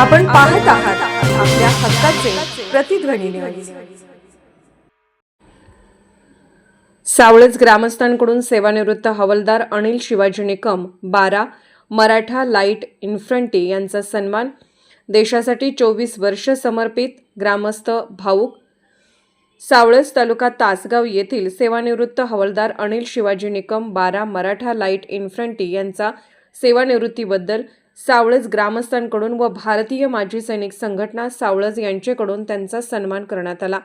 आपण पाहत आहात आपल्या हक्काचे प्रतिध्वनी न्यूज सावळज ग्रामस्थांकडून सेवानिवृत्त हवालदार अनिल शिवाजी निकम बारा मराठा लाइट इन्फ्रंटी यांचा सन्मान. देशासाठी चोवीस वर्ष समर्पित ग्रामस्थ भाऊक. सावळज तालुका तासगाव येथील सेवानिवृत्त हवालदार अनिल शिवाजी निकम बारा मराठा लाइट इन्फ्रंटी यांचा सेवानिवृत्तीबद्दल सावळज ग्रामस्थांकडून व भारतीय माजी सैनिक संघटना सावळज यांचेकडून त्यांचा सन्मान करण्यात आला.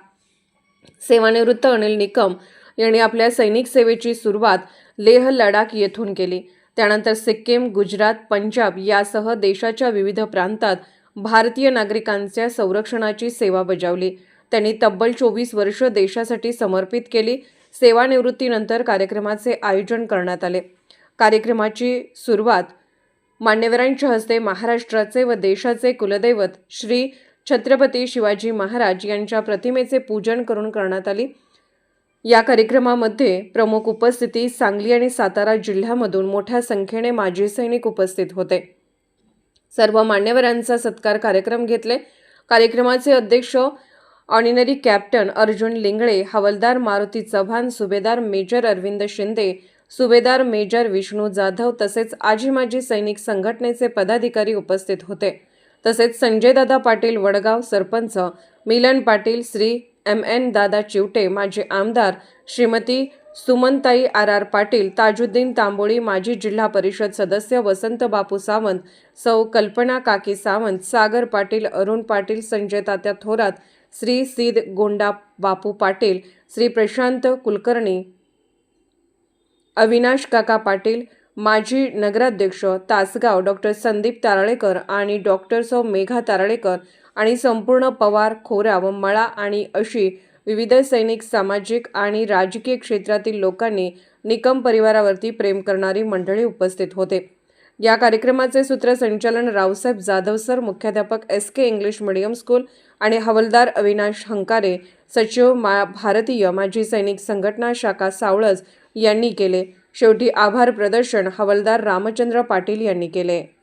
सेवानिवृत्त अनिल निकम यांनी आपल्या सैनिक सेवेची सुरुवात लेह लडाख येथून केली. त्यानंतर सिक्कीम गुजरात पंजाब यासह देशाच्या विविध प्रांतात भारतीय नागरिकांच्या संरक्षणाची सेवा बजावली. त्यांनी तब्बल चोवीस वर्ष देशासाठी समर्पित केली. सेवानिवृत्तीनंतर कार्यक्रमाचे आयोजन करण्यात आले. कार्यक्रमाची सुरुवात मान्यवरांच्या हस्ते महाराष्ट्राचे व देशाचे कुलदैवत श्री छत्रपती शिवाजी महाराज यांच्या प्रतिमेचे पूजन करून करण्यात आली. या कार्यक्रमामध्ये प्रमुख उपस्थिती सांगली आणि सातारा जिल्ह्यामधून मोठ्या संख्येने माजी सैनिक उपस्थित होते. सर्व मान्यवरांचा सत्कार कार्यक्रम घेतले. कार्यक्रमाचे अध्यक्ष ऑर्डिनरी कॅप्टन अर्जुन लिंगळे हवालदार मारुती चव्हाण सुभेदार मेजर अरविंद शिंदे सुभेदार मेजर विष्णू जाधव तसेच आजी माजी सैनिक संघटनेचे पदाधिकारी उपस्थित होते. तसेच संजयदादा पाटील वडगाव सरपंच मिलन पाटील श्री एम एन दादा चिवटे माजी आमदार श्रीमती सुमनताई आर आर पाटील ताजुद्दीन तांबोळी माजी जिल्हा परिषद सदस्य वसंत बापू सावंत सौ कल्पना काकी सावंत सागर पाटील अरुण पाटील संजय तात्या थोरात श्री सीद गोंडा बापू पाटील श्री प्रशांत कुलकर्णी अविनाश काका पाटील माजी नगराध्यक्ष तासगाव डॉक्टर संदीप तारळेकर आणि डॉक्टर सौ. मेघा तारळेकर आणि संपूर्ण पवार खोरा व मळा आणि अशी विविध सैनिक सामाजिक आणि राजकीय क्षेत्रातील लोकांनी निकम परिवारावरती प्रेम करणारी मंडळी उपस्थित होते. या कार्यक्रमाचे सूत्रसंचालन रावसाहेब जाधव सर मुख्याध्यापक S K English medium school आणि हवलदार अविनाश हंकारे सचिव मा भारतीय माजी सैनिक संघटना शाखा सावळज यांनी केले. शेवटी आभार प्रदर्शन हवालदार रामचंद्र पाटील यांनी केले.